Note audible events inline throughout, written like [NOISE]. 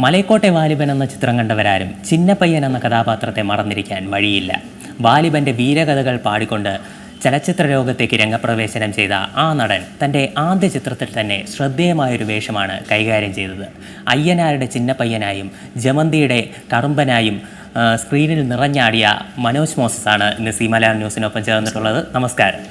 മലയക്കോട്ടെ വാലിബൻ എന്ന ചിത്രം കണ്ടവരാരും ചിന്നപ്പയ്യൻ എന്ന കഥാപാത്രത്തെ മറന്നിരിക്കാൻ വഴിയില്ല. വാലിബന്റെ വീരകഥകൾ പാടിക്കൊണ്ട് ചലച്ചിത്ര ലോകത്തേക്ക് രംഗപ്രവേശനം ചെയ്ത ആ നടൻ തന്റെ ആദ്യ ചിത്രത്തിൽ തന്നെ ശ്രദ്ധേയമായൊരു വേഷമാണ് കൈകാര്യം ചെയ്തത്. അയ്യനാരുടെ ചിന്നപ്പയ്യനായും ജമന്തിയുടെ കറുമ്പനായും സ്ക്രീനിൽ നിറഞ്ഞാടിയ മനോജ് മോസസ് ആണ് ഇന്ന് സി മലയാളം ന്യൂസിനൊപ്പം ചേർന്നിട്ടുള്ളത്. നമസ്കാരം.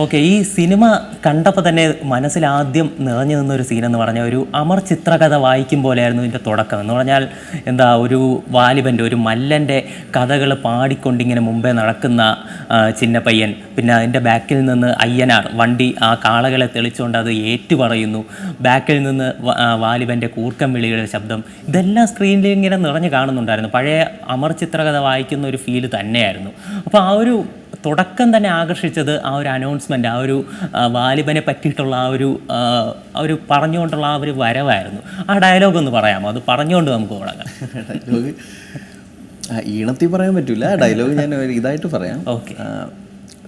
ഓക്കെ ഈ സിനിമ കണ്ടപ്പോൾ തന്നെ മനസ്സിൽ ആദ്യം നിറഞ്ഞു നിന്നൊരു സീൻ എന്ന് പറഞ്ഞാൽ ഒരു അമർ ചിത്രകഥ വായിക്കും പോലെയായിരുന്നു ഇതിന്റെ തുടക്കം എന്ന് പറഞ്ഞാൽ എന്താ ഒരു വാലിബന്റെ ഒരു മല്ലന്റെ കഥകൾ പാടിക്കൊണ്ടിങ്ങനെ മുമ്പേ നടക്കുന്ന ചിന്നപ്പയ്യൻ. പിന്നെ അതിന്റെ ബാക്കിൽ നിന്ന് അയ്യനാർ വണ്ടി ആ കാളകളെ തെളിച്ചുകൊണ്ട് അത് ഏറ്റുപറയുന്നു. ബാക്കിൽ നിന്ന് വാലിബന്റെ കൂർക്കം വിളികളുടെ ശബ്ദം. ഇതെല്ലാം സ്ക്രീനിൽ ഇങ്ങനെ നിറഞ്ഞു കാണുന്നുണ്ടായിരുന്നു. പഴയ അമർ ചിത്രകഥ വായിക്കുന്ന ഒരു ഫീൽ തന്നെയായിരുന്നു. അപ്പോൾ ആ ഒരു തുടക്കം തന്നെ ആകർഷിച്ചത് ആ ഒരു അനൗൺസ്മെന്റ് ആ ഒരു വാലിബനെ പറ്റിയിട്ടുള്ള ആ ഒരു ആ ഒരു പറഞ്ഞുകൊണ്ടുള്ള ആ ഒരു വരവായിരുന്നു. ആ ഡയലോഗ് ഒന്ന് പറയാമോ? അത് പറഞ്ഞുകൊണ്ട് നമുക്ക് തുടങ്ങാം. [LAUGHS] ഡയലോഗ് ഈണത്തിൽ പറയാൻ പറ്റില്ല ഡയലോഗ് ഞാൻ ഇതായിട്ട് പറയാം. ഓക്കെ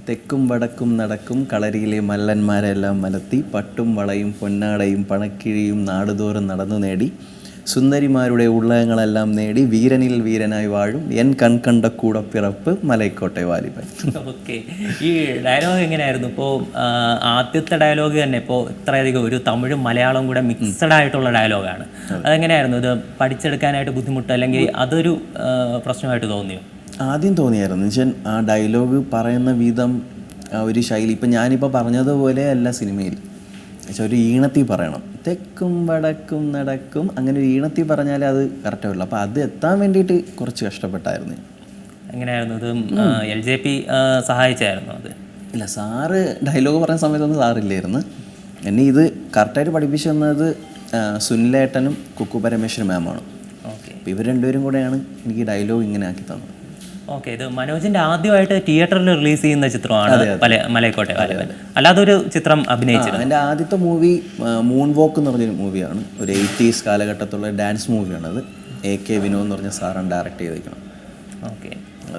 തെക്കും വടക്കും നടക്കും കളരിയിലെ മല്ലന്മാരെല്ലാം മലത്തി പട്ടും വളയും പൊന്നാടയും പണക്കിഴിയും നാടുതോറും നടന്നു നേടി. സുന്ദരിമാരുടെ ഉള്ളകങ്ങളെല്ലാം നേടി വീരനിൽ വീരനായി വാഴും എൻ കൺകണ്ട കൂടപ്പിറപ്പ് മലൈക്കോട്ടെ വാലിബൻ. ഓക്കെ. ഈ ഡയലോഗ് എങ്ങനെയായിരുന്നു? ഇപ്പോൾ ആദ്യത്തെ ഡയലോഗ് തന്നെ ഇപ്പോൾ ഇത്രയധികം ഒരു തമിഴും മലയാളവും കൂടെ മിക്സഡ് ആയിട്ടുള്ള ഡയലോഗാണ്. അതെങ്ങനെയായിരുന്നു? ഇത് പഠിച്ചെടുക്കാനായിട്ട് ബുദ്ധിമുട്ട് അല്ലെങ്കിൽ അതൊരു പ്രശ്നമായിട്ട് തോന്നിയോ? ആദ്യം തോന്നിയായിരുന്നു. വെച്ചാൽ ആ ഡയലോഗ് പറയുന്ന വിധം ഒരു ശൈലി. ഇപ്പം ഞാനിപ്പോൾ പറഞ്ഞതുപോലെ അല്ല സിനിമയിൽ. ഒരു ഈണത്തിൽ പറയണം. തെക്കും വടക്കും നടക്കും. അങ്ങനെ ഒരു ഈണത്തിൽ പറഞ്ഞാലേ അത് കറക്റ്റ് ആവുള്ളൂ. അപ്പോൾ അത് എത്താൻ വേണ്ടിയിട്ട് കുറച്ച് കഷ്ടപ്പെട്ടായിരുന്നു എങ്ങനെയായിരുന്നു ഇത് എൽ ജെ പി സഹായിച്ചായിരുന്നു അത്? ഇല്ല സാറ് ഡയലോഗ് പറയുന്ന സമയത്തൊന്നും സാറില്ലായിരുന്നു. എന്നെ ഇത് കറക്റ്റായിട്ട് പഠിപ്പിച്ചു തന്നത് സുനിലേട്ടനും കുക്കു പരമേശ്വരൻ മാമാണ് ഓക്കെ. അപ്പോൾ ഇവർ രണ്ടുപേരും കൂടെയാണ് എനിക്ക് ഡയലോഗ് ഇങ്ങനെ ആക്കി തന്നത്. ഓക്കെ ഇത് മനോജിന്റെ ആദ്യമായിട്ട് തിയേറ്ററിൽ റിലീസ് ചെയ്യുന്ന ചിത്രമാണ് മല മലയക്കോട്ടെ അല്ലാതെ ഒരു ചിത്രം അഭിനയിച്ചിരുന്നു. എന്റെ ആദ്യത്തെ മൂവി മൂൺ വോക്ക് എന്ന് പറഞ്ഞൊരു മൂവിയാണ് ഒരു എയ്റ്റീസ് കാലഘട്ടത്തിലുള്ള ഡാൻസ് മൂവിയാണത് എ കെ വിനോദ് എന്ന് പറഞ്ഞ സാറാണ് ഡയറക്റ്റ് ചെയ്തിരിക്കണം ഓക്കെ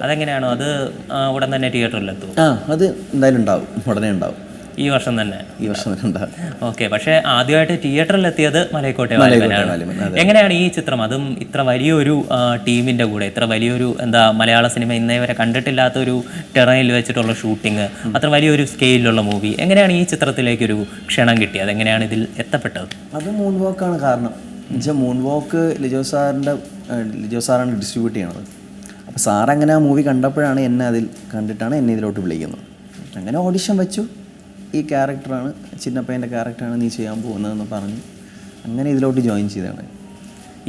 അതെങ്ങനെയാണോ? അത് ഉടൻ തന്നെ തിയേറ്ററിൽ എത്തും ആ അത് എന്തായാലും ഉണ്ടാവും. ഉടനെ ഉണ്ടാവും. ഈ വർഷം തന്നെ. ഈ വർഷം തന്നെ ഓക്കെ പക്ഷേ ആദ്യമായിട്ട് തിയേറ്ററിൽ എത്തിയത് മലയക്കോട്ടെ വാലിബനാണ് എങ്ങനെയാണ് ഈ ചിത്രം? അതും ഇത്ര വലിയൊരു ടീമിന്റെ കൂടെ ഇത്ര വലിയൊരു എന്താ മലയാള സിനിമ ഇന്നേ വരെ കണ്ടിട്ടില്ലാത്ത ഒരു ടെറൈനിൽ വെച്ചിട്ടുള്ള ഷൂട്ടിങ് അത്ര വലിയൊരു സ്കെയിലുള്ള മൂവി എങ്ങനെയാണ് ഈ ചിത്രത്തിലേക്ക് ഒരു ക്ഷണം കിട്ടിയത്? എങ്ങനെയാണ് ഇതിൽ എത്തപ്പെട്ടത്? അത് മൂൺ വോക്കാണ് കാരണം. എന്നുവെച്ചാൽ മൂൺ വോക്ക് ലിജോ സാറിന്റെ ലിജോ സാറാണ് ഡിസ്ട്രിബ്യൂട്ട് ചെയ്യണത്. അപ്പോൾ സാറങ്ങനെ ആ മൂവി കണ്ടപ്പോഴാണ് എന്നെ അതിൽ കണ്ടിട്ടാണ് എന്നെ ഇതിലോട്ട് വിളിക്കുന്നത്. അങ്ങനെ ഓഡിഷൻ വെച്ചു. ഈ ക്യാരക്ടറാണ് ചിന്നപ്പയ്യന്റെ ക്യാരക്ടറാണ് നീ ചെയ്യാൻ പോകുന്നതെന്ന് പറഞ്ഞു അങ്ങനെ ഇതിലോട്ട് ജോയിൻ ചെയ്തതാണ്.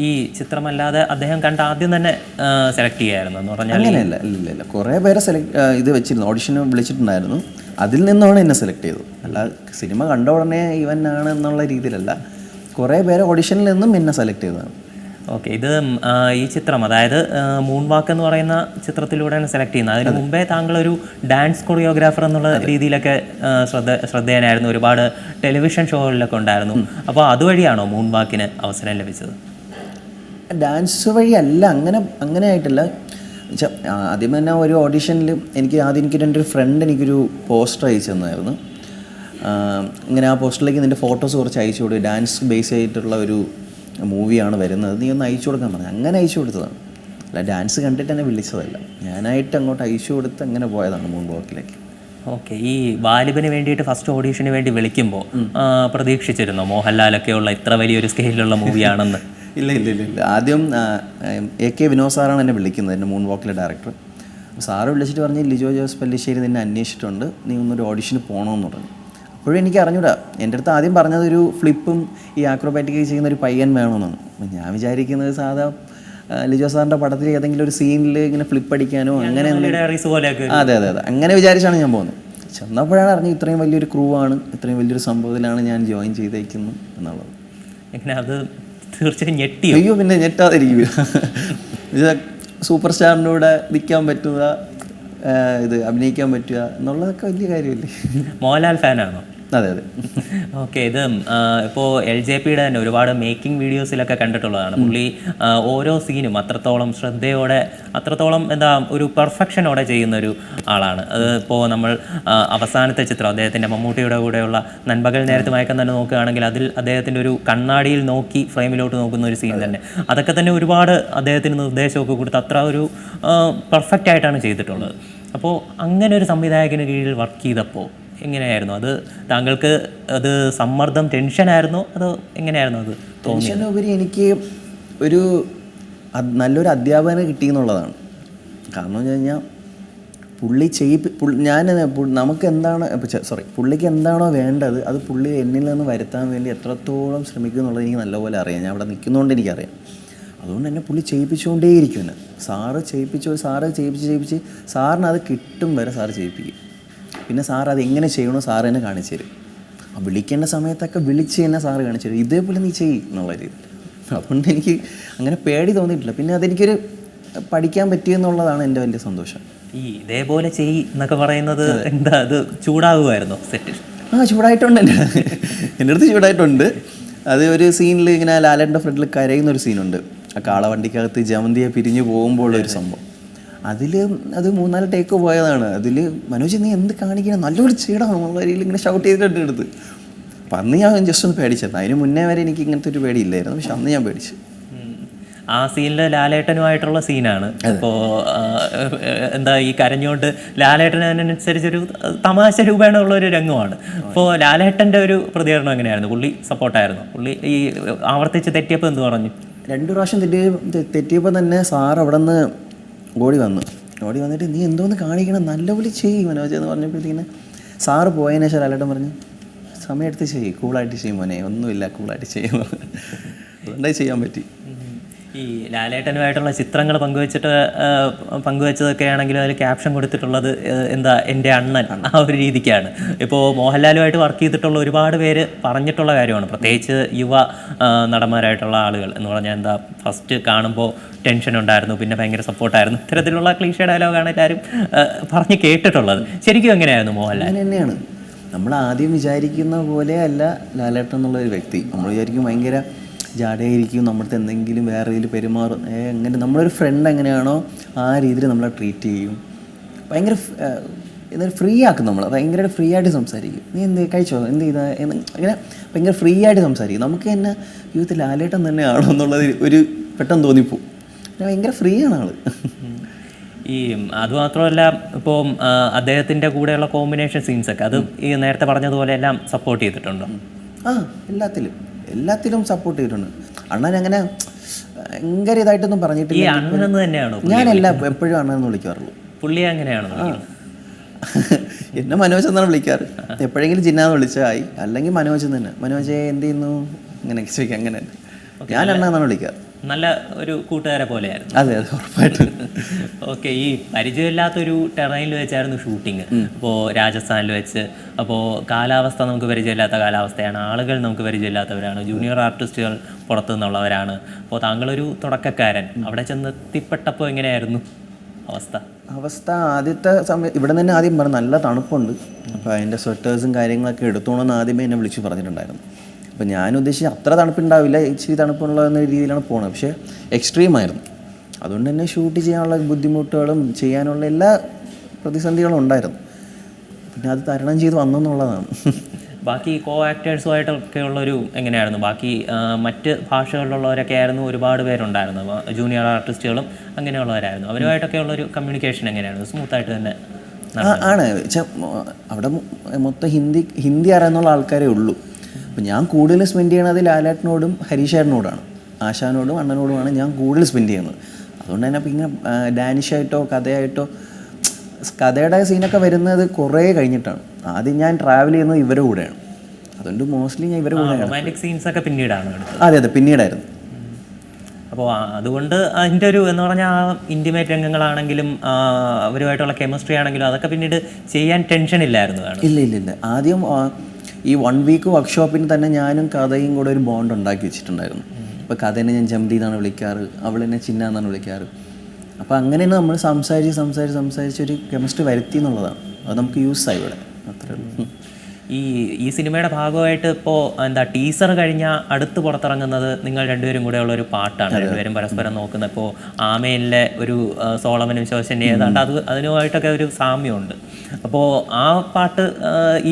ഈ ചിത്രമല്ലാതെ അദ്ദേഹം കണ്ട ആദ്യം തന്നെ സെലക്ട് ചെയ്യായിരുന്നു എന്ന് പറഞ്ഞാൽ അങ്ങനെയല്ല ഇല്ല ഇല്ല ഇല്ല. കുറേ പേരെ സെലക്ട് ഇത് വെച്ചിരുന്നു ഓഡിഷന് വിളിച്ചിട്ടുണ്ടായിരുന്നു. അതിൽ നിന്നാണ് എന്നെ സെലക്ട് ചെയ്തത്. അല്ല സിനിമ കണ്ട ഉടനെ ഇവൻ ആണ് എന്നുള്ള രീതിയിലല്ല. കുറേ പേരെ ഓഡിഷനിൽ നിന്നും എന്നെ സെലക്ട് ചെയ്തതാണ്. ഓക്കെ ഇത് ഈ ചിത്രം അതായത് മൂൺ വാക്ക് എന്ന് പറയുന്ന ചിത്രത്തിലൂടെയാണ് സെലക്ട് ചെയ്യുന്നത്. അതിന് മുമ്പേ താങ്കൾ ഒരു ഡാൻസ് കൊറിയോഗ്രാഫർ എന്നുള്ള രീതിയിലൊക്കെ ശ്രദ്ധ ശ്രദ്ധേയനായിരുന്നു. ഒരുപാട് ടെലിവിഷൻ ഷോകളിലൊക്കെ ഉണ്ടായിരുന്നു. അപ്പോൾ അതുവഴിയാണോ മൂൺ വാക്കിന് അവസരം ലഭിച്ചത്? ഡാൻസ് വഴിയല്ല അങ്ങനെ അങ്ങനെ ആയിട്ടില്ല. ആദ്യം തന്നെ ഒരു ഓഡിഷനിൽ എനിക്ക് ആദ്യം എനിക്ക് എന്റെ ഒരു ഫ്രണ്ട് എനിക്കൊരു പോസ്റ്റർ അയച്ചു തന്നായിരുന്നു. ഇങ്ങനെ ആ പോസ്റ്ററിലേക്ക് നിന്റെ ഫോട്ടോസ് കുറച്ച് അയച്ചു കൊടുക്കും. ഡാൻസ് ബേസ് ചെയ്തിട്ടുള്ള ഒരു മൂവിയാണ് വരുന്നത്. നീ ഒന്ന് അയച്ചു കൊടുക്കാൻ പറഞ്ഞു. അങ്ങനെ അയച്ചു കൊടുത്തതാണ്. അല്ല ഡാൻസ് കണ്ടിട്ട് എന്നെ വിളിച്ചതല്ല. ഞാനായിട്ട് അങ്ങോട്ട് അയച്ചു കൊടുത്ത് അങ്ങനെ പോയതാണ് മൂൺ ബോക്കിലേക്ക് ഓക്കെ ഈ വാലിബിന് വേണ്ടിയിട്ട് ഫസ്റ്റ് ഓഡീഷന് വേണ്ടി വിളിക്കുമ്പോൾ പ്രതീക്ഷിച്ചിരുന്നോ? മോഹൻലാലൊക്കെയുള്ള ഇത്ര വലിയൊരു സ്കെയിലുള്ള മൂവിയാണെന്ന് [LAUGHS] ഇല്ല ഇല്ല ഇല്ല ഇല്ല. ആദ്യം എ കെ വിനോദ് സാറാണ് എന്നെ വിളിക്കുന്നത് എന്റെ മൂൺ വോക്കിലെ ഡയറക്ടർ സാറ് വിളിച്ചിട്ട് പറഞ്ഞ് ലിജോ ജോസ് പല്ലിശ്ശേരി നിന്നെ അന്വേഷിച്ചിട്ടുണ്ട്. നീ ഒന്നൊരു ഓഡിഷന് പോകണമെന്ന് പറഞ്ഞു. അപ്പോഴും എനിക്ക് അറിഞ്ഞൂടാ. എന്റെ അടുത്ത് ആദ്യം പറഞ്ഞത് ഒരു ഫ്ലിപ്പും ഈ ആക്രോബാറ്റിക് ചെയ്യുന്ന ഒരു പയ്യൻ വേണമെന്നാണ്. അപ്പം ഞാൻ വിചാരിക്കുന്നത് സാധാ ലിജോ സാറിന്റെ പടത്തിൽ ഏതെങ്കിലും ഒരു സീനിൽ ഇങ്ങനെ ഫ്ലിപ്പ് അടിക്കാനോ അങ്ങനെ അതെ അതെ അതെ. അങ്ങനെ വിചാരിച്ചാണ് ഞാൻ പോകുന്നത്. ചെന്നപ്പോഴാണ് അറിഞ്ഞത് ഇത്രയും വലിയൊരു ക്രൂ ആണ് ഇത്രയും വലിയൊരു സംഭവത്തിലാണ് ഞാൻ ജോയിൻ ചെയ്തേക്കുന്നത് എന്നുള്ളത്. എങ്ങനെ അത് തീർച്ചയായും ഞെട്ടി അയ്യോ പിന്നെ ഞെട്ടാതിരിക്കില്ല സൂപ്പർ സ്റ്റാറിന്റെ കൂടെ നിൽക്കാൻ പറ്റുക ഇത് അഭിനയിക്കാൻ പറ്റുക എന്നുള്ളതൊക്കെ വലിയ കാര്യമല്ലേ? മോഹൻലാൽ ഫാനാണോ അതെ അതെ. ഓക്കെ ഇത് ഇപ്പോൾ എൽ ജെ പിയുടെ തന്നെ ഒരുപാട് മേക്കിംഗ് വീഡിയോസിലൊക്കെ കണ്ടിട്ടുള്ളതാണ്. പുള്ളി ഓരോ സീനും അത്രത്തോളം ശ്രദ്ധയോടെ അത്രത്തോളം എന്താ ഒരു പെർഫെക്ഷനോടെ ചെയ്യുന്ന ഒരു ആളാണ്. അത് ഇപ്പോൾ നമ്മൾ അവസാനത്തെ ചിത്രം അദ്ദേഹത്തിന്റെ മമ്മൂട്ടിയുടെ കൂടെയുള്ള നൻപകൽ നേരത്തെ മയക്കം തന്നെ നോക്കുകയാണെങ്കിൽ അതിൽ അദ്ദേഹത്തിന്റെ ഒരു കണ്ണാടിയിൽ നോക്കി ഫ്രെയിമിലോട്ട് നോക്കുന്ന ഒരു സീൻ തന്നെ. അതൊക്കെ തന്നെ ഒരുപാട് അദ്ദേഹത്തിന് നിർദ്ദേശമൊക്കെ കൊടുത്ത് അത്ര ഒരു പെർഫെക്റ്റ് ആയിട്ടാണ് ചെയ്തിട്ടുള്ളത്. അപ്പോൾ അങ്ങനെ ഒരു സംവിധായകന് കീഴിൽ വർക്ക് ചെയ്തപ്പോൾ എങ്ങനെയായിരുന്നു? അത് താങ്കൾക്ക് അത് സമ്മർദ്ദം ടെൻഷനായിരുന്നു? അതോ എങ്ങനെയായിരുന്നു അത് ടെൻഷനുപരി എനിക്ക് ഒരു നല്ലൊരു അധ്യാപകനെ കിട്ടി എന്നുള്ളതാണ്. കാരണം എന്ന് കഴിഞ്ഞാൽ പുള്ളി ചെയ്യിപ്പി ഞാൻ നമുക്ക് എന്താണ് സോറി പുള്ളിക്ക് എന്താണോ വേണ്ടത് അത് പുള്ളി എന്നിൽ നിന്ന് വരുത്താൻ വേണ്ടി എത്രത്തോളം ശ്രമിക്കും എന്നുള്ളത് എനിക്ക് നല്ലപോലെ അറിയാം. ഞാൻ അവിടെ നിൽക്കുന്നതുകൊണ്ട് എനിക്കറിയാം. അതുകൊണ്ട് തന്നെ പുള്ളി ചെയ്യിപ്പിച്ചുകൊണ്ടേയിരിക്കും സാറ് ചെയ്യിപ്പിച്ചു സാറ് ചെയ്യിപ്പിച്ച് ചെയ്യിപ്പിച്ച് സാറിന് അത് കിട്ടും വരെ സാറ് ചെയ്യിപ്പിക്കും. പിന്നെ സാർ അത് എങ്ങനെ ചെയ്യണോ സാർ എന്നെ കാണിച്ചു തരും. ആ വിളിക്കേണ്ട സമയത്തൊക്കെ വിളിച്ച് തന്നെ സാറ് കാണിച്ചു തരും. ഇതേപോലെ നീ ചെയ് എന്നുള്ള രീതി. അതുകൊണ്ട് എനിക്ക് അങ്ങനെ പേടി തോന്നിയിട്ടില്ല. പിന്നെ അതെനിക്കൊരു പഠിക്കാൻ പറ്റിയെന്നുള്ളതാണ് എന്റെ വലിയ സന്തോഷം. ഈ ഇതേപോലെ ചെയ് എന്നൊക്കെ പറയുന്നത് എന്താ അത് ചൂടാകുമായിരുന്നു? സെറ്റിൽ ആ ചൂടായിട്ടുണ്ട് എന്റെ എന്റെ അടുത്ത് ചൂടായിട്ടുണ്ട്. അത് ഒരു സീനിൽ ഇങ്ങനെ ലാലേട്ടന്റെ ഫ്രണ്ടിൽ കരയുന്ന ഒരു സീനുണ്ട്. ആ കാളവണ്ടിക്കകത്ത് ജമന്തിയെ പിരിഞ്ഞു പോകുമ്പോൾ ഒരു സംഭവം. അതിൽ അത് മൂന്നാൽ ടേക്ക് പോയതാണ്. അതിൽ മനോജ് നീ എന്ത് കാണിക്കണം? നല്ലൊരു ചീടാണ് നമ്മളെ രീതിയിൽ ഇങ്ങനെ ഷൗട്ട് ചെയ്തിട്ട് എടുത്ത് അപ്പം അന്ന് ഞാൻ ജസ്റ്റ് ഒന്ന് പേടിച്ചത് അതിന് മുന്നേ വരെ എനിക്ക് ഇങ്ങനത്തെ ഒരു പേടിയില്ലായിരുന്നു പക്ഷെ അന്ന് ഞാൻ പേടിച്ചു. ആ സീനിൽ ലാലേട്ടനുമായിട്ടുള്ള സീനാണ്. അപ്പോൾ എന്താ ഈ കരഞ്ഞുകൊണ്ട് ലാലേട്ടൻ അതിനനുസരിച്ചൊരു തമാശ രൂപേണുള്ള ഒരു രംഗമാണ്. അപ്പോൾ ലാലേട്ടന്റെ ഒരു പ്രതികരണം എങ്ങനെയായിരുന്നു? പുള്ളി സപ്പോർട്ടായിരുന്നു? പുള്ളി ഈ ആവർത്തിച്ച് തെറ്റിയപ്പോൾ എന്ത് പറഞ്ഞു? രണ്ടു പ്രാവശ്യം തെറ്റി തെറ്റിയപ്പോൾ തന്നെ സാർ അവിടെ നിന്ന് ഓടി വന്നു. ഓടി വന്നിട്ട് നീ എന്തോന്ന് കാണിക്കണം? നല്ലപോലെ ചെയ്യും മനോജ് എന്ന് പറഞ്ഞപ്പോഴത്തേക്കിന് സാറ് പോയതിനു ശേഷം ലാലേട്ടൻ പറഞ്ഞു സമയമെടുത്ത് ചെയ്യും. കൂളായിട്ട് ചെയ്യും മോനെ. ഒന്നുമില്ല. കൂളായിട്ട് ചെയ്യുന്നു അതുകൊണ്ടായി ചെയ്യാൻ പറ്റി. ഈ ലാലേട്ടനുമായിട്ടുള്ള ചിത്രങ്ങൾ പങ്കുവെച്ചിട്ട് പങ്കുവച്ചതൊക്കെ ആണെങ്കിലും അതിൽ ക്യാപ്ഷൻ കൊടുത്തിട്ടുള്ളത് എന്താ എന്റെ അണ്ണൻ ആ ഒരു രീതിക്കാണ്. ഇപ്പോൾ മോഹൻലാലുമായിട്ട് വർക്ക് ചെയ്തിട്ടുള്ള ഒരുപാട് പേര് പറഞ്ഞിട്ടുള്ള കാര്യമാണ്. പ്രത്യേകിച്ച് യുവ നടന്മാരായിട്ടുള്ള ആളുകൾ എന്ന് പറഞ്ഞാൽ എന്താ ഫസ്റ്റ് കാണുമ്പോൾ ടെൻഷൻ ഉണ്ടായിരുന്നു പിന്നെ ഭയങ്കര സപ്പോർട്ടായിരുന്നു ഇത്തരത്തിലുള്ള ക്ലീഷ ഡയലോഗാണ് എല്ലാവരും പറഞ്ഞ് കേട്ടിട്ടുള്ളത്. ശരിക്കും എങ്ങനെയായിരുന്നു മോഹൻലാൽ? തന്നെയാണ്. നമ്മൾ ആദ്യം വിചാരിക്കുന്ന പോലെ അല്ല ലാലേട്ടൻ എന്നുള്ള ഒരു വ്യക്തി. നമ്മൾ വിചാരിക്കും ഭയങ്കര ജാടയായിരിക്കും നമ്മുടെ എന്തെങ്കിലും വേറെ രീതിയിൽ പെരുമാറും എങ്ങനെ നമ്മളൊരു ഫ്രണ്ട് എങ്ങനെയാണോ ആ രീതിയിൽ നമ്മളെ ട്രീറ്റ് ചെയ്യും. ഭയങ്കര എന്നൊരു ഫ്രീ ആക്കും നമ്മൾ ഭയങ്കര ഫ്രീ ആയിട്ട് സംസാരിക്കും. നീ എന്ത് കഴിച്ചോ? എന്ത് ചെയ്താ? അങ്ങനെ ഭയങ്കര ഫ്രീ ആയിട്ട് സംസാരിക്കും. നമുക്ക് തന്നെ ജീവിതത്തിൽ ലാലേട്ടൻ തന്നെയാണോ എന്നുള്ളത് ഒരു പെട്ടെന്ന് തോന്നിപ്പോവും പിന്നെ ഭയങ്കര ഫ്രീ ആണ് ആൾ. ഈ അതുമാത്രമല്ല ഇപ്പോൾ അദ്ദേഹത്തിന്റെ കൂടെയുള്ള കോമ്പിനേഷൻ സീൻസ് ഒക്കെ അത് ഈ നേരത്തെ പറഞ്ഞതുപോലെ എല്ലാം സപ്പോർട്ട് ചെയ്തിട്ടുണ്ടോ? ആ എല്ലാത്തിലും. എല്ലാത്തിലും സപ്പോർട്ട് ചെയ്തിട്ടുണ്ട്. അണ്ണൻ അങ്ങനെ ഭയങ്കര ഇതായിട്ടൊന്നും പറഞ്ഞിട്ടില്ല. ഞാനല്ല എപ്പോഴും അണ്ണൻ വിളിക്കാറുള്ളൂ. പുള്ളി അങ്ങനെയാണോ [LAUGHS] എന്നെ മനോജ് എന്നാണ് വിളിക്കാറ്. എപ്പോഴെങ്കിലും ജിന്നാന്ന് വിളിച്ചായി. അല്ലെങ്കിൽ മനോജ് തന്നെ. മനോജെ എന്ത് ചെയ്യുന്നു? അങ്ങനെയൊക്കെ ചോദിക്കാം. അങ്ങനെ ഞാൻ അണ്ണ എന്നാണ് വിളിക്കാറ്. നല്ല ഒരു കൂട്ടുകാരെ പോലെയായിരുന്നു. അതെ അതെ ഉറപ്പായിട്ടും. ഓക്കെ ഈ പരിചയമില്ലാത്തൊരു ടെറൈനിൽ വെച്ചായിരുന്നു ഷൂട്ടിങ് അപ്പോൾ രാജസ്ഥാനിൽ വെച്ച് അപ്പോൾ കാലാവസ്ഥ നമുക്ക് പരിചയമില്ലാത്ത കാലാവസ്ഥയാണ്. ആളുകൾ നമുക്ക് പരിചയമില്ലാത്തവരാണ്. ജൂനിയർ ആർട്ടിസ്റ്റുകൾ പുറത്തു നിന്നുള്ളവരാണ് അപ്പോൾ താങ്കളൊരു തുടക്കക്കാരൻ. അവിടെ ചെന്നെത്തിപ്പെട്ടപ്പോൾ എങ്ങനെയായിരുന്നു അവസ്ഥ? അവസ്ഥ ആദ്യത്തെ സമയം ഇവിടെ തന്നെ ആദ്യം പറഞ്ഞു നല്ല തണുപ്പുണ്ട്. അപ്പോൾ അതിന്റെ സ്വെറ്റേഴ്സും കാര്യങ്ങളൊക്കെ എടുത്തോണമെന്ന് ആദ്യമേ എന്നെ വിളിച്ച് പറഞ്ഞിട്ടുണ്ടായിരുന്നു. അപ്പോൾ ഞാൻ ഉദ്ദേശിച്ച അത്ര തണുപ്പുണ്ടാവില്ല ഇച്ചിരി തണുപ്പുള്ള എന്ന രീതിയിലാണ് പോകുന്നത് പക്ഷേ എക്സ്ട്രീം ആയിരുന്നു. അതുകൊണ്ട് തന്നെ ഷൂട്ട് ചെയ്യാനുള്ള ബുദ്ധിമുട്ടുകളും ചെയ്യാനുള്ള എല്ലാ പ്രതിസന്ധികളും ഉണ്ടായിരുന്നു. പിന്നെ അത് തരണം ചെയ്ത് വന്നെന്നുള്ളതാണ്. [LAUGHS] ബാക്കി കോ ആക്ടേഴ്സുമായിട്ടൊക്കെ ഉള്ളൊരു എങ്ങനെയായിരുന്നു? ബാക്കി മറ്റ് ഭാഷകളിലുള്ളവരൊക്കെ ആയിരുന്നു ഒരുപാട് പേരുണ്ടായിരുന്നു ജൂനിയർ ആർട്ടിസ്റ്റുകളും അങ്ങനെയുള്ളവരായിരുന്നു. അവരുമായിട്ടൊക്കെ ഉള്ളൊരു കമ്മ്യൂണിക്കേഷൻ എങ്ങനെയായിരുന്നു? സ്മൂത്തായിട്ട് തന്നെ ആണ്. അവിടെ മൊത്തം ഹിന്ദി ഹിന്ദി അറിയാന്നുള്ള ആൾക്കാരേ ഉള്ളൂ. അപ്പം ഞാൻ കൂടുതൽ സ്പെൻഡ് ചെയ്യണത് ലാലേട്ടനോടും ഹരീഷേട്ടനോടാണ്. ആശാനോടും അണ്ണനോടുമാണ് ഞാൻ കൂടുതൽ സ്പെൻഡ് ചെയ്യുന്നത്. അതുകൊണ്ട് തന്നെ പിന്നെ ഡാനിഷായിട്ടോ കഥയായിട്ടോ കഥയുടെ സീനൊക്കെ വരുന്നത് കുറേ കഴിഞ്ഞിട്ടാണ്. ആദ്യം ഞാൻ ട്രാവൽ ചെയ്യുന്നത് ഇവരുടെ കൂടെയാണ്. അതുകൊണ്ട് മോസ്റ്റ്ലി ഞാൻ ഇവരുടെ കൂടെയാണ്. സീൻസൊക്കെ സീൻസ് ഒക്കെ പിന്നീടാണ് അതെ അതെ പിന്നീടായിരുന്നു. അപ്പോൾ അതുകൊണ്ട് അതിന്റെ ഒരു എന്ന് പറഞ്ഞാൽ ആ ഇന്റിമേറ്റ് രംഗങ്ങളാണെങ്കിലും അവരുമായിട്ടുള്ള കെമിസ്ട്രി ആണെങ്കിലും അതൊക്കെ പിന്നീട് ചെയ്യാൻ ടെൻഷൻ ഇല്ലായിരുന്നു ഇല്ല ഇല്ല ഇല്ല. ആദ്യം ഈ വൺ വീക്ക് വർക്ക്ഷോപ്പിന് തന്നെ ഞാനും കഥയും കൂടെ ഒരു ബോണ്ട് ഉണ്ടാക്കി വെച്ചിട്ടുണ്ടായിരുന്നു. അപ്പോൾ കഥേനെ ഞാൻ ജംതി എന്നാണ് വിളിക്കാറ് അവളെന്നെ ചിന്ന എന്നാണ് വിളിക്കാറ്. അപ്പോൾ അങ്ങനെയാണ് നമ്മൾ സംസാരിച്ച് സംസാരിച്ച് സംസാരിച്ച് ഒരു കെമിസ്ട്രി വരുത്തി എന്നുള്ളതാണ്. അത് നമുക്ക് യൂസ് ആയി ഇവിടെ. അത്രേ ഉള്ളൂ. ഈ ഈ സിനിമയുടെ ഭാഗമായിട്ട് ഇപ്പോൾ എന്താ ടീസർ കഴിഞ്ഞ അടുത്ത് പുറത്തിറങ്ങുന്നത് നിങ്ങൾ രണ്ടുപേരും കൂടെ ഉള്ള ഒരു പാട്ടാണ്. രണ്ടുപേരും പരസ്പരം നോക്കുന്നത് ഇപ്പോൾ ആമയിലെ ഒരു സോളമന ശോശന്റെ ഏതാണ്ട് അത് അതിനുമായിട്ടൊക്കെ ഒരു സാമ്യമുണ്ട്. അപ്പോൾ ആ പാട്ട്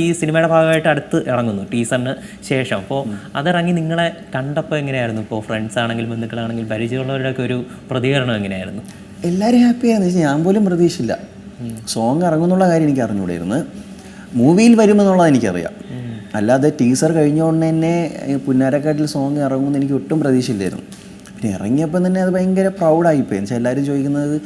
ഈ സിനിമയുടെ ഭാഗമായിട്ട് അടുത്ത് ഇറങ്ങുന്നു ടീസറിന് ശേഷം. അപ്പോൾ അതിറങ്ങി നിങ്ങളെ കണ്ടപ്പോൾ എങ്ങനെയായിരുന്നു? ഇപ്പോൾ ഫ്രണ്ട്സ് ആണെങ്കിലും ബന്ധുക്കളാണെങ്കിലും പരിചയമുള്ളവരുടെയൊക്കെ ഒരു പ്രതികരണം എങ്ങനെയായിരുന്നു? എല്ലാവരും ഹാപ്പിയായിരുന്നു ഞാൻ പോലും പ്രതീക്ഷിച്ചില്ല. സോങ് ഇറങ്ങുന്നുള്ള കാര്യം എനിക്ക് അറിഞ്ഞുകൂടായിരുന്നു മൂവിയിൽ വരുമെന്നുള്ളത് എനിക്കറിയാം. അല്ലാതെ ടീസർ കഴിഞ്ഞുകൊണ്ട് തന്നെ പുന്നാരക്കാട്ടിൽ സോങ് ഇറങ്ങുമെന്ന് എനിക്ക് ഒട്ടും പ്രതീക്ഷയില്ലായിരുന്നു. പിന്നെ ഇറങ്ങിയപ്പോൾ തന്നെ അത് ഭയങ്കര പ്രൗഡായിപ്പോയി എന്നുവെച്ചാൽ എല്ലാവരും ചോദിക്കുന്നത്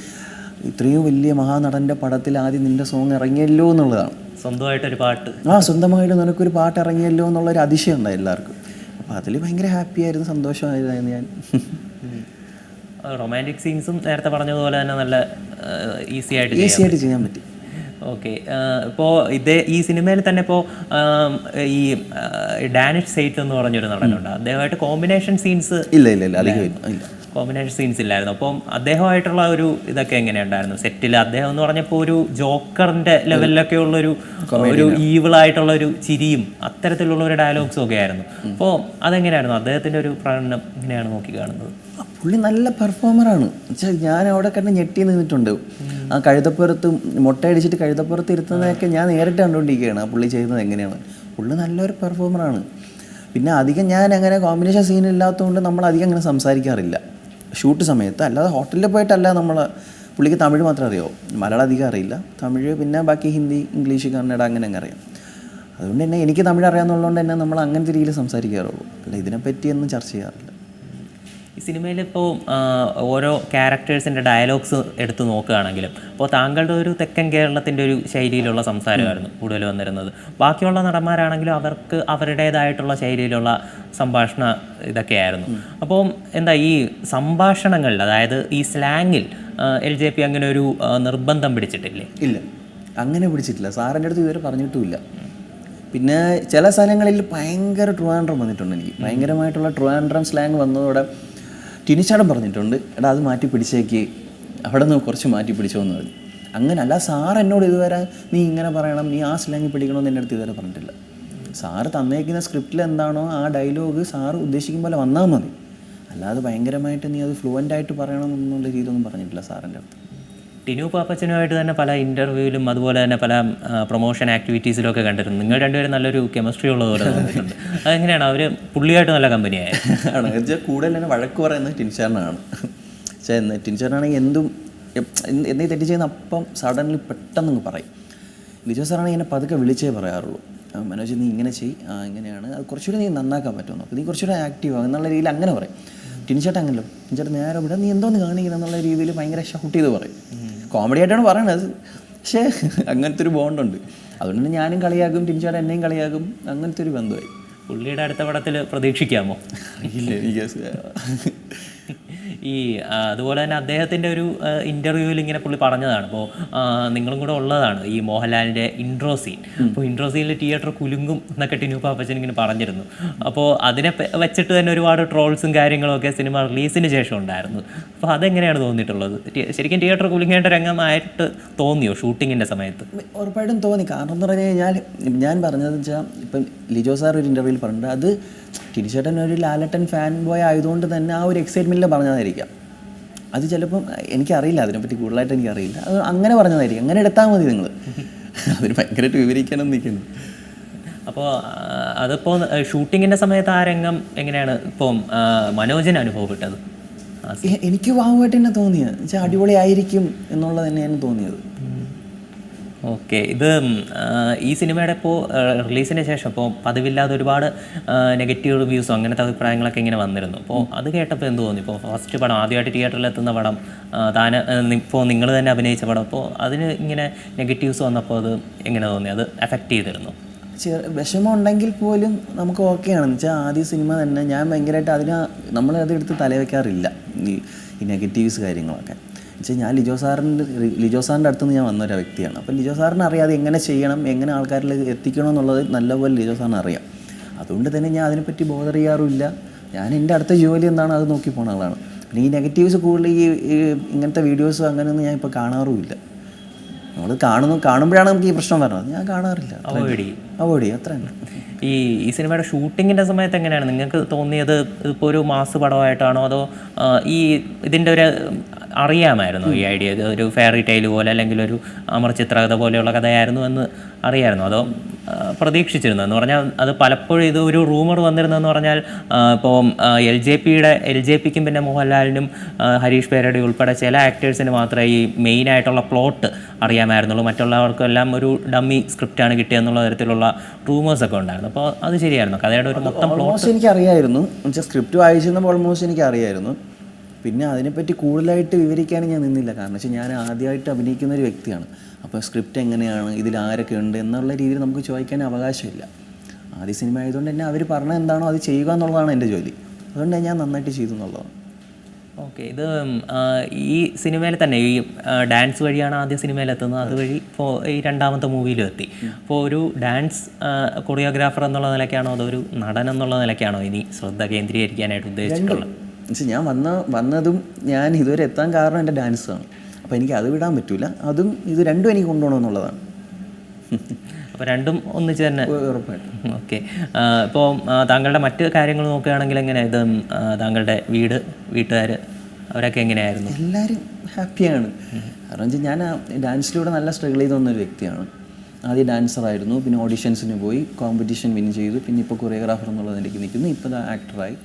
ഇത്രയും വലിയ മഹാനടന്റെ പടത്തിൽ ആദ്യം നിന്റെ സോങ് ഇറങ്ങിയല്ലോ എന്നുള്ളതാണ്. സ്വന്തമായിട്ടൊരു പാട്ട്. ആ സ്വന്തമായിട്ട് നിനക്കൊരു പാട്ട് ഇറങ്ങിയല്ലോ എന്നുള്ളൊരു അതിശയം ഉണ്ടായി എല്ലാവർക്കും. അപ്പോൾ അതിൽ ഭയങ്കര ഹാപ്പിയായിരുന്നു സന്തോഷമായിരുന്നു ഞാൻ. റൊമാന്റിക് സീൻസും നേരത്തെ പറഞ്ഞതുപോലെ തന്നെ നല്ല ഈസി ആയിട്ട് ഈസി ആയിട്ട് ചെയ്യാൻ പറ്റി. ഓക്കെ. ഇപ്പോൾ ഇതേ ഈ സിനിമയിൽ തന്നെ ഇപ്പോൾ ഈ ഡാനിഷ് സെയ്റ്റ് എന്ന് പറഞ്ഞൊരു നടനുണ്ട്. അദ്ദേഹമായിട്ട് കോമ്പിനേഷൻ സീൻസ് ഇല്ല ഇല്ല ഇല്ല അധികം കോമ്പിനേഷൻ സീൻസ് ഇല്ലായിരുന്നു. അപ്പം അദ്ദേഹമായിട്ടുള്ള ഒരു ഇതൊക്കെ എങ്ങനെയുണ്ടായിരുന്നു? സെറ്റിൽ അദ്ദേഹം എന്ന് പറഞ്ഞപ്പോൾ ഒരു ജോക്കറിന്റെ ലെവലിലൊക്കെ ഉള്ളൊരു ഒരു ഈവിളായിട്ടുള്ള ഒരു ചിരിയും അത്തരത്തിലുള്ള ഒരു ഡയലോഗ്സും ഒക്കെ ആയിരുന്നു. അപ്പോൾ അതെങ്ങനെയായിരുന്നു? അദ്ദേഹത്തിന്റെ ഒരു പ്രകടനം എങ്ങനെയാണ് നോക്കി കാണുന്നത്? പുള്ളി നല്ല പെർഫോമറാണ് വെച്ചാൽ ഞാൻ അവിടെ കണ്ട് ഞെട്ടി നിന്നിട്ടുണ്ട്. ആ കഴുതപ്പുറത്ത് മുട്ടയടിച്ചിട്ട് കഴുതപ്പുറത്ത് ഇരുത്തുന്നതൊക്കെ ഞാൻ നേരിട്ട് കണ്ടുകൊണ്ടിരിക്കുകയാണ്. ആ പുള്ളി ചെയ്യുന്നത് എങ്ങനെയാണ്? പുള്ളി നല്ലൊരു പെർഫോമറാണ് പിന്നെ അധികം ഞാൻ അങ്ങനെ കോമ്പിനേഷൻ സീൻ ഇല്ലാത്തതുകൊണ്ട് നമ്മൾ അധികം അങ്ങനെ സംസാരിക്കാറില്ല. ഷൂട്ട് സമയത്ത്. അല്ലാതെ ഹോട്ടലിൽ പോയിട്ടല്ല നമ്മൾ പുള്ളിക്ക് തമിഴ് മാത്രം അറിയോ മലയാളം അധികം അറിയില്ല. തമിഴ് പിന്നെ ബാക്കി ഹിന്ദി ഇംഗ്ലീഷ് കന്നഡ അങ്ങനെ അങ്ങ് അറിയാം. അതുകൊണ്ട് തന്നെ എനിക്ക് തമിഴ് അറിയാമെന്നുള്ളതുകൊണ്ട് തന്നെ നമ്മൾ അങ്ങനത്തെ രീതിയിൽ സംസാരിക്കാറുള്ളൂ. അല്ല ഇതിനെപ്പറ്റിയൊന്നും ചർച്ച ചെയ്യാറില്ല. ഈ സിനിമയിൽ ഇപ്പോൾ ഓരോ ക്യാരക്ടേഴ്സിന്റെ ഡയലോഗ്സ് എടുത്ത് നോക്കുകയാണെങ്കിലും അപ്പോൾ താങ്കളുടെ ഒരു തെക്കൻ കേരളത്തിന്റെ ഒരു ശൈലിയിലുള്ള സംസാരമായിരുന്നു കൂടുതൽ വന്നിരുന്നത്. ബാക്കിയുള്ള നടന്മാരാണെങ്കിലും അവർക്ക് അവരുടേതായിട്ടുള്ള ശൈലിയിലുള്ള സംഭാഷണ ഇതൊക്കെയായിരുന്നു. അപ്പോൾ എന്താ ഈ സംഭാഷണങ്ങളിൽ അതായത് ഈ സ്ലാങ്ങിൽ എൽ ജെ പി അങ്ങനെ ഒരു നിർബന്ധം പിടിച്ചിട്ടില്ലേ? ഇല്ല. അങ്ങനെ പിടിച്ചിട്ടില്ല. സാറിന്റെ അടുത്ത് ഇതുവരെ പറഞ്ഞിട്ടുമില്ല. പിന്നെ ചില സ്ഥലങ്ങളിൽ ഭയങ്കര ട്രുവാൻഡ്രം വന്നിട്ടുണ്ട് എനിക്ക്. ഭയങ്കരമായിട്ടുള്ള ട്രുവാൻഡ്രം സ്ലാങ് വന്നതോടെ ടിനിച്ചാടം പറഞ്ഞിട്ടുണ്ട് എടാ അത് മാറ്റി പിടിച്ചേക്ക്. അവിടെ നിന്ന് കുറച്ച് മാറ്റി പിടിച്ചോ എന്ന് പറഞ്ഞു. അങ്ങനല്ല സാർ എന്നോട് ഇതുവരെ നീ ഇങ്ങനെ പറയണം നീ ആ സ്ലാങ്ങിൽ പിടിക്കണമെന്ന് എന്റെ അടുത്ത് ഇതുവരെ പറഞ്ഞിട്ടില്ല. സാറ് തന്നേക്കുന്ന സ്ക്രിപ്റ്റിൽ എന്താണോ ആ ഡയലോഗ് സാറ് ഉദ്ദേശിക്കും പോലെ വന്നാൽ മതി. അല്ലാതെ ഭയങ്കരമായിട്ട് നീ അത് ഫ്ലുവന്റ് ആയിട്ട് പറയണം എന്നുള്ള രീതിയൊന്നും പറഞ്ഞിട്ടില്ല സാറിന്റെ അടുത്ത്. ടിനു പാപ്പച്ചനുമായിട്ട് തന്നെ പല ഇന്റർവ്യൂവിലും അതുപോലെ തന്നെ പല പ്രൊമോഷൻ ആക്ടിവിറ്റീസിലൊക്കെ കണ്ടിരുന്നു നിങ്ങൾ രണ്ടുപേരും നല്ലൊരു കെമിസ്ട്രി ഉള്ളതുപോലെ തോന്നിയിട്ടുണ്ട് അതെങ്ങനെയാണ്? അവർ പുള്ളിയായിട്ട് നല്ല കമ്പനിയാണ് ആണ്. വെച്ചാൽ കൂടുതൽ തന്നെ വഴക്ക് പറയുന്നത് ടിൻഷാറിനാണ് പക്ഷേ ടിൻഷാറിനാണെങ്കിൽ എന്തും എന്തെങ്കിലും തെറ്റ് ചെയ്യുന്ന അപ്പം സഡൻലി പെട്ടെന്ന് പറയും. ലിജോ സാറാണെങ്കിൽ എന്നെ പതുക്കെ വിളിച്ചേ പറയാറുള്ളൂ. മനോജ് നീ ഇങ്ങനെ ചെയ്. ഇങ്ങനെയാണ്. അത് കുറച്ചുകൂടി നീ നന്നാക്കാൻ പറ്റുമെന്ന് അപ്പോൾ നീ കുറച്ചുകൂടി ആക്റ്റീവ് ആകും എന്നുള്ള രീതിയിൽ അങ്ങനെ പറയും. ടിൻചേട്ടൻ അങ്ങനല്ലോ ടിൻചേട്ടൻ നേരെ വിടാം. നീ എന്തോന്ന് കാണിക്കണം എന്നുള്ള രീതിയിൽ ഭയങ്കര ഷൗട്ട് ചെയ്ത് പറയും. കോമഡി ആയിട്ടാണ് പറയണത്. പക്ഷേ അങ്ങനത്തെ ഒരു ബോണ്ടുണ്ട് അതുകൊണ്ട് തന്നെ ഞാനും കളിയാക്കും ടിൻചാട് എന്നെയും കളിയാക്കും അങ്ങനത്തെ ഒരു ബന്ധമായി. പുള്ളിയുടെ അടുത്ത പടത്തിൽ പ്രതീക്ഷിക്കാമോ? ഇല്ല എനിക്ക് ഈ അതുപോലെ തന്നെ അദ്ദേഹത്തിന്റെ ഒരു ഇന്റർവ്യൂവിൽ ഇങ്ങനെ പുള്ളി പറഞ്ഞതാണ്. അപ്പോൾ നിങ്ങളും കൂടെ ഉള്ളതാണ് ഈ മോഹൻലാലിന്റെ ഇൻട്രോ സീൻ അപ്പോൾ ഇൻട്രോ സീനിൽ തിയേറ്റർ കുലുങ്ങും എന്നൊക്കെ ടിനു പാപ്പച്ചൻ ഇങ്ങനെ പറഞ്ഞിരുന്നു. അപ്പോൾ അതിനെ വെച്ചിട്ട് തന്നെ ഒരുപാട് ട്രോൾസും കാര്യങ്ങളും ഒക്കെ സിനിമ റിലീസിന് ശേഷം ഉണ്ടായിരുന്നു. അപ്പോൾ അതെങ്ങനെയാണ് തോന്നിയിട്ടുള്ളത്? ശരിക്കും തിയേറ്റർ കുലുങ്ങേണ്ട രംഗമായിട്ട് തോന്നിയോ ഷൂട്ടിങ്ങിന്റെ സമയത്ത്? ഉറപ്പായിട്ടും തോന്നി. കാരണം എന്ന് പറഞ്ഞു കഴിഞ്ഞാൽ ഞാൻ പറഞ്ഞതെന്ന് വെച്ചാൽ ഇപ്പം ലിജോ സാർ ഒരു ഇന്റർവ്യൂവിൽ പറഞ്ഞിട്ടുണ്ട്. അത് തിരിച്ചേട്ടൻ ഒരു ലാലട്ടൻ ഫാൻ ബോയ് ആയതുകൊണ്ട് തന്നെ ആ ഒരു എക്സൈറ്റ്മെന്റിൽ പറഞ്ഞതായിരിക്കാം. അത് ചിലപ്പം എനിക്കറിയില്ല അതിനെപ്പറ്റി കൂടുതലായിട്ട് എനിക്കറിയില്ല. അത് അങ്ങനെ പറഞ്ഞതായിരിക്കും. അങ്ങനെ എടുത്താൽ മതി നിങ്ങൾ അതിന് ഭയങ്കരമായിട്ട് വിവരിക്കണം നിൽക്കുന്നു അപ്പോൾ അതിപ്പോൾ ഷൂട്ടിങ്ങിന്റെ സമയത്ത് ആ രംഗം എങ്ങനെയാണ് ഇപ്പം ആ, അനുഭവപ്പെട്ടത്? എനിക്ക് വാങ്ങുമായിട്ട് തന്നെ തോന്നിയത്. എന്നുവെച്ചാൽ അടിപൊളിയായിരിക്കും എന്നുള്ളത് തന്നെയാണ് തോന്നിയത്. ഓക്കെ. ഇത് ഈ സിനിമയുടെ ഇപ്പോൾ റിലീസിന് ശേഷം ഇപ്പോൾ പതിവില്ലാതെ ഒരുപാട് നെഗറ്റീവ് റിവ്യൂസും അങ്ങനത്തെ അഭിപ്രായങ്ങളൊക്കെ ഇങ്ങനെ വന്നിരുന്നു. അപ്പോൾ അത് കേട്ടപ്പോൾ എന്ത് തോന്നി? ഇപ്പോൾ ഫസ്റ്റ് പടം ആദ്യമായിട്ട് തിയേറ്ററിൽ എത്തുന്ന പടം താന താൻ ഇപ്പോൾ നിങ്ങൾ തന്നെ അഭിനയിച്ച പടം അപ്പോൾ അതിന് ഇങ്ങനെ നെഗറ്റീവ്സ് വന്നപ്പോൾ അത് എങ്ങനെ തോന്നി? അത് എഫക്റ്റ് ചെയ്തിരുന്നു? ചെറു വിഷമം ഉണ്ടെങ്കിൽ പോലും നമുക്ക് ഓക്കെയാണ് എന്ന് വെച്ചാൽ ആദ്യ സിനിമ തന്നെ ഞാൻ ഭയങ്കരമായിട്ട് അതിന് നമ്മളത് എടുത്ത് തലവെക്കാറില്ല. ഈ നെഗറ്റീവ്സ് കാര്യങ്ങളൊക്കെ. വെച്ചാൽ ഞാൻ ലിജോ സാറിന്റെ ലിജോ സാറിന്റെ അടുത്ത് നിന്ന് ഞാൻ വന്ന ഒരു വ്യക്തിയാണ്. അപ്പോൾ ലിജോ സാറിനെ അറിയാതെ എങ്ങനെ ചെയ്യണം എങ്ങനെ ആൾക്കാരിൽ എത്തിക്കണം എന്നുള്ളത് നല്ലപോലെ ലിജോ സാറിന് അറിയാം. അതുകൊണ്ട് തന്നെ ഞാൻ അതിനെപ്പറ്റി ബോധർ ചെയ്യാറുമില്ല. ഞാൻ എന്റെ അടുത്ത ജോലി എന്താണ് അത് നോക്കി പോണ ആളാണ്. പിന്നെ ഈ നെഗറ്റീവ്സ് കൂടുതൽ ഈ ഇങ്ങനത്തെ വീഡിയോസ് അങ്ങനെയൊന്നും ഞാൻ ഇപ്പോൾ കാണാറുമില്ല. നമ്മൾ കാണുന്നു കാണുമ്പോഴാണ് നമുക്ക് ഈ പ്രശ്നം വരുന്നത്. ഞാൻ കാണാറില്ല. അവോയ്ഡ് അവോയ്ഡ് ചെയ്യും. അത്ര തന്നെ ഈ ഈ സിനിമയുടെ ഷൂട്ടിങ്ങിന്റെ സമയത്ത് എങ്ങനെയാണ്? നിങ്ങൾക്ക് തോന്നിയത് ഇപ്പോൾ ഒരു മാസ് പടമായിട്ടാണോ? അതോ ഈ ഇതിന്റെ ഒരു അറിയാമായിരുന്നു ഈ ഐഡിയ. ഒരു ഫെയറി ടൈൽ പോലെ അല്ലെങ്കിൽ ഒരു അമർ ചിത്രകഥ പോലെയുള്ള കഥയായിരുന്നു എന്ന് അറിയായിരുന്നു അതോ പ്രതീക്ഷിച്ചിരുന്നു. എന്ന് പറഞ്ഞാൽ അത് പലപ്പോഴും ഇത് ഒരു റൂമർ വന്നിരുന്നെന്ന് പറഞ്ഞാൽ ഇപ്പോൾ എൽ ജെ പിയുടെ എൽ ജെ പിക്കും പിന്നെ മോഹൻലാലിനും ഹരീഷ് പേരടി ഉൾപ്പെടെ ചില ആക്ടേഴ്സിന് മാത്രമേ ഈ മെയിൻ ആയിട്ടുള്ള പ്ലോട്ട് അറിയാമായിരുന്നുള്ളൂ. മറ്റുള്ളവർക്കെല്ലാം ഒരു ഡമ്മി സ്ക്രിപ്റ്റാണ് കിട്ടിയെന്നുള്ള തരത്തിലുള്ള റൂമേഴ്സൊക്കെ ഉണ്ടായിരുന്നു. അപ്പോൾ അത് ശരിയായിരുന്നു. കഥയുടെ ഒരു മൊത്തം പ്ലോട്ട് എനിക്കറിയായിരുന്നു. എനിക്ക് അറിയായിരുന്നു എന്നുവെച്ചാൽ സ്ക്രിപ്റ്റ് വായിച്ചിരുന്നപ്പോൾ ഓൾമോസ്റ്റ് എനിക്ക് അറിയായിരുന്നു പിന്നെ അതിനെപ്പറ്റി കൂടുതലായിട്ട് വിവരിക്കാൻ ഞാൻ നിന്നില്ല. കാരണം വെച്ചാൽ ഞാൻ ആദ്യമായിട്ട് അഭിനയിക്കുന്ന ഒരു വ്യക്തിയാണ്. അപ്പോൾ സ്ക്രിപ്റ്റ് എങ്ങനെയാണ് ഇതിൽ ആരൊക്കെ ഉണ്ട് എന്നുള്ള രീതിയിൽ നമുക്ക് ചോദിക്കാൻ അവകാശമില്ല. ആദ്യ സിനിമ ആയതുകൊണ്ട് തന്നെ അവർ പറഞ്ഞ എന്താണോ അത് ചെയ്യുക എന്നുള്ളതാണ് എന്റെ ജോലി. അതുകൊണ്ട് ഞാൻ നന്നായിട്ട് ചെയ്തു എന്നുള്ളതാണ്. ഓക്കെ ഇത് ഈ സിനിമയിൽ തന്നെ ഈ ഡാൻസ് വഴിയാണ് ആദ്യ സിനിമയിൽ എത്തുന്നത്. അതുവഴി ഇപ്പോൾ ഈ രണ്ടാമത്തെ മൂവിയിലും എത്തി. അപ്പോൾ ഒരു ഡാൻസ് കൊറിയോഗ്രാഫർ എന്നുള്ള നിലയ്ക്കാണോ അതോ ഒരു നടൻ എന്നുള്ള നിലയ്ക്കാണോ ഇനി ശ്രദ്ധ കേന്ദ്രീകരിക്കാനായിട്ട് ഉദ്ദേശിച്ചിട്ടുള്ളത്? എന്നുവെച്ചാൽ ഞാൻ വന്ന വന്നതും ഞാൻ ഇതുവരെ എത്താൻ കാരണം എന്റെ ഡാൻസാണ് അപ്പോൾ എനിക്ക് അത് വിടാൻ പറ്റില്ല അതും ഇത് രണ്ടും എനിക്ക് കൊണ്ടുപോകണം എന്നുള്ളതാണ്. [LAUGHS] അപ്പോൾ രണ്ടും ഒന്നിച്ച് തന്നെ. ഉറപ്പായിട്ടും. ഓക്കെ. ഇപ്പോൾ താങ്കളുടെ മറ്റു കാര്യങ്ങൾ നോക്കുകയാണെങ്കിൽ എങ്ങനെ ഇത് താങ്കളുടെ വീട് വീട്ടുകാർ അവരൊക്കെ എങ്ങനെയായിരുന്നു? എല്ലാവരും ഹാപ്പിയാണ്. കാരണം വെച്ചാൽ ഞാൻ ഡാൻസിലൂടെ നല്ല സ്ട്രഗിൾ ചെയ്ത് വന്ന ഒരു വ്യക്തിയാണ്. ആദ്യം ഡാൻസറായിരുന്നു പിന്നെ ഓഡിഷൻസിന് പോയി കോമ്പറ്റീഷൻ വിൻ ചെയ്തു പിന്നെ ഇപ്പോൾ കൊറിയോഗ്രാഫർ എന്നുള്ളതിലേക്ക് നിൽക്കുന്നു ഇപ്പോൾ ആക്ടറായി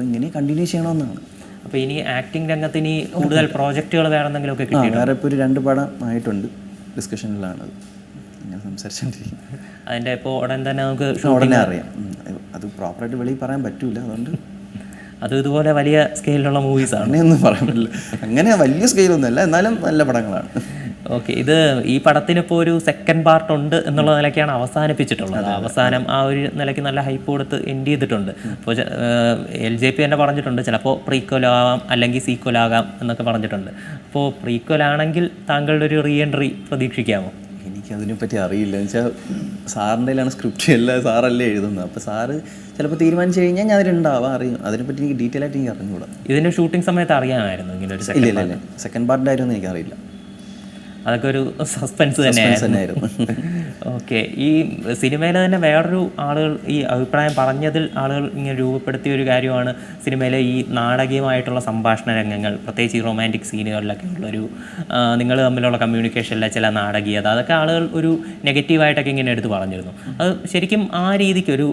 അപ്പോൾ ഇങ്ങനെ കണ്ടിന്യൂ ചെയ്യണമെന്നാണ്. അപ്പോൾ ഇനി ആക്ടിംഗ് രംഗത്ത് ഇനി കൂടുതൽ പ്രോജക്റ്റുകൾ വേറെ എന്തെങ്കിലുമൊക്കെ ആ കിട്ടി വേറെ ഇപ്പോൾ ഒരു രണ്ട് പടം ആയിട്ടുണ്ട് ഡിസ്കഷനിലാണത് ഇങ്ങനെ സംസാരിച്ചുകൊണ്ടിരിക്കുന്നത് അതിന്റെ ഇപ്പോൾ ഉടൻ തന്നെ നമുക്ക് ഉടനെ അറിയാം. അത് പ്രോപ്പറായിട്ട് വെളിയിൽ പറയാൻ പറ്റൂല അതുകൊണ്ട്. അത് ഇതുപോലെ വലിയ സ്കെയിലുള്ള മൂവീസാണ് അങ്ങനെയൊന്നും പറയാൻ പറ്റില്ല. അങ്ങനെ വലിയ സ്കെയിലൊന്നുമല്ല എന്നാലും നല്ല പടങ്ങളാണ്. ഓക്കെ ഇത് ഈ പടത്തിന് ഇപ്പോൾ ഒരു സെക്കൻഡ് പാർട്ട് ഉണ്ട് എന്നുള്ള നിലയ്ക്കാണ് അവസാനിപ്പിച്ചിട്ടുള്ളത്. അവസാനം ആ ഒരു നിലയ്ക്ക് നല്ല ഹൈപ്പ് കൊടുത്ത് എൻഡ് ചെയ്തിട്ടുണ്ട്. അപ്പോൾ എൽ ജെ പി തന്നെ പറഞ്ഞിട്ടുണ്ട് ചിലപ്പോൾ പ്രീക്വലാകാം അല്ലെങ്കിൽ സീക്വലാകാം എന്നൊക്കെ പറഞ്ഞിട്ടുണ്ട്. അപ്പോൾ പ്രീക്വലാണെങ്കിൽ താങ്കളുടെ ഒരു റീ എൻട്രി പ്രതീക്ഷിക്കാമോ? എനിക്കതിനെപ്പറ്റി അറിയില്ല. എന്ന് വെച്ചാൽ സാറിന്റെ കയ്യിലാണ് സ്ക്രിപ്റ്റ് എല്ലാം സാറല്ലേ എഴുതുന്നത്. അപ്പോൾ സാറ് ചിലപ്പോൾ തീരുമാനിച്ചു കഴിഞ്ഞാൽ ഞാൻ അതിലുണ്ടാവാം അറിയും. അതിനെപ്പറ്റി എനിക്ക് ഡീറ്റെയിൽ ആയിട്ട് എനിക്ക് അറിഞ്ഞുകൂടാ. ഇതിന്റെ ഷൂട്ടിംഗ് സമയത്ത് അറിയാമായിരുന്നു ഇങ്ങനെ ഒരു ഇല്ല സെക്കൻഡ് ഇല്ല. ഇല്ല സെക്കൻഡ് പാർട്ടിന്റെ കാര്യമൊന്നും എനിക്കറിയില്ല. അതൊക്കെ ഒരു സസ്പെൻസ് തന്നെയായിരുന്നു. ഓക്കെ [LAUGHS] ഈ സിനിമയിൽ തന്നെ വേറൊരു ആളുകൾ ഈ അഭിപ്രായം പറഞ്ഞതിൽ ആളുകൾ ഇങ്ങനെ രൂപപ്പെടുത്തിയ ഒരു കാര്യമാണ് സിനിമയിലെ ഈ നാടകീയമായിട്ടുള്ള സംഭാഷണ രംഗങ്ങൾ പ്രത്യേകിച്ച് ഈ റൊമാന്റിക് സീനുകളിലൊക്കെ ഉള്ളൊരു നിങ്ങൾ തമ്മിലുള്ള കമ്മ്യൂണിക്കേഷനിലെ ചില നാടകീയത അതൊക്കെ ആളുകൾ ഒരു നെഗറ്റീവായിട്ടൊക്കെ ഇങ്ങനെ എടുത്ത് പറഞ്ഞിരുന്നു. അത് ശരിക്കും ആ രീതിക്ക് ഒരു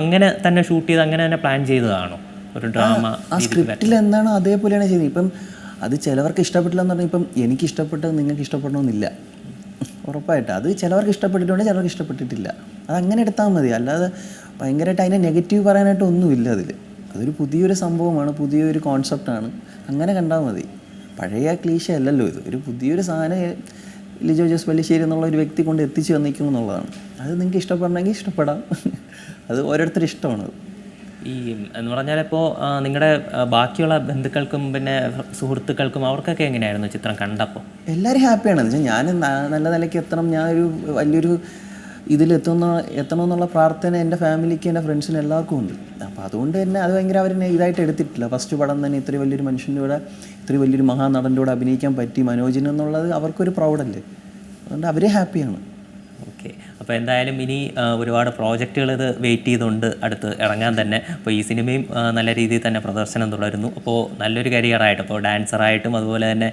അങ്ങനെ തന്നെ ഷൂട്ട് ചെയ്ത് അങ്ങനെ തന്നെ പ്ലാൻ ചെയ്തതാണോ? ഒരു ഡ്രാമ ആ സ്ക്രിപ്റ്റിൽ എന്താണോ അതേപോലെയാണ് ചെയ്തത്. ഇപ്പം അത് ചിലവർക്ക് ഇഷ്ടപ്പെട്ടില്ല എന്ന് പറഞ്ഞാൽ ഇപ്പം എനിക്ക് ഇഷ്ടപ്പെട്ടത് നിങ്ങൾക്ക് ഇഷ്ടപ്പെടണമെന്നില്ല ഉറപ്പായിട്ട്. അത് ചിലവർക്ക് ഇഷ്ടപ്പെട്ടിട്ടുണ്ട് ചിലവർക്ക് ഇഷ്ടപ്പെട്ടിട്ടില്ല. അത് അങ്ങനെ എടുത്താൽ മതി. അല്ലാതെ ഭയങ്കരമായിട്ട് അതിനെ നെഗറ്റീവ് പറയാനായിട്ട് ഒന്നുമില്ല അതിൽ. അതൊരു പുതിയൊരു സംഭവമാണ് പുതിയൊരു കോൺസെപ്റ്റാണ്. അങ്ങനെ കണ്ടാൽ മതി. പഴയ ക്ലീശ അല്ലല്ലോ ഇത്. ഒരു പുതിയൊരു സാധനം ലിജോ ജോസ് പല്ലിശ്ശേരി എന്നുള്ള ഒരു വ്യക്തി കൊണ്ട് എത്തിച്ചു വന്നിരിക്കുന്നു എന്നുള്ളതാണ്. അത് നിങ്ങൾക്ക് ഇഷ്ടപ്പെടണമെങ്കിൽ ഇഷ്ടപ്പെടാം. [LAUGHS] അത് ഓരോരുത്തരുടെ ഇഷ്ടമാണ് ഈ എന്ന് പറഞ്ഞാൽ ഇപ്പോൾ നിങ്ങളുടെ ബാക്കിയുള്ള ബന്ധുക്കൾക്കും പിന്നെ സുഹൃത്തുക്കൾക്കും അവർക്കൊക്കെ എങ്ങനെയായിരുന്നു ചിത്രം കണ്ടപ്പോൾ എല്ലാവരും ഹാപ്പിയാണ്. എന്ന് വെച്ചാൽ ഞാൻ നല്ല നിലയ്ക്ക് എത്തണം. ഞാനൊരു വലിയൊരു ഇതിലെത്തുന്ന എത്തണമെന്നുള്ള പ്രാർത്ഥന എന്റെ ഫാമിലിക്ക് എന്റെ ഫ്രണ്ട്സിന് എല്ലാവർക്കും ഉണ്ട്. അപ്പോൾ അതുകൊണ്ട് തന്നെ അത് ഭയങ്കര അവരെന്നെ ഇതായിട്ട് എടുത്തിട്ടില്ല. ഫസ്റ്റ് പടം തന്നെ ഇത്ര വലിയൊരു മനുഷ്യന്റെ കൂടെ ഇത്ര വലിയൊരു മഹാനടന്റെ കൂടെ അഭിനയിക്കാൻ പറ്റി മനോജിനെന്നുള്ളത് അവർക്കൊരു പ്രൗഡല്ലേ? അതുകൊണ്ട് അവരെ ഹാപ്പിയാണ്. അപ്പോൾ എന്തായാലും ഇനി ഒരുപാട് പ്രോജക്റ്റുകൾ ഇത് വെയിറ്റ് ചെയ്തുകൊണ്ട് അടുത്ത് ഇറങ്ങാൻ തന്നെ. അപ്പോൾ ഈ സിനിമയും നല്ല രീതിയിൽ തന്നെ പ്രദർശനം തുടരുന്നു. അപ്പോൾ നല്ലൊരു കരിയറായിട്ട് ഇപ്പോൾ ഡാൻസറായിട്ടും അതുപോലെ തന്നെ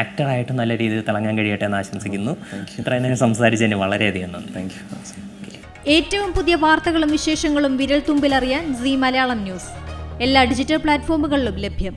ആക്ടറായിട്ടും നല്ല രീതിയിൽ തിളങ്ങാൻ കഴിയട്ടെ എന്ന് ആശംസിക്കുന്നു. ഇത്രയും നേരം സംസാരിച്ചതിന് വളരെയധികം നന്ദി. താങ്ക് യു ഏറ്റവും പുതിയ വാർത്തകളും വിശേഷങ്ങളും വിരൽ തുമ്പിലറിയാൻ സി മലയാളം ന്യൂസ്. എല്ലാ ഡിജിറ്റൽ പ്ലാറ്റ്ഫോമുകളിലും ലഭ്യം.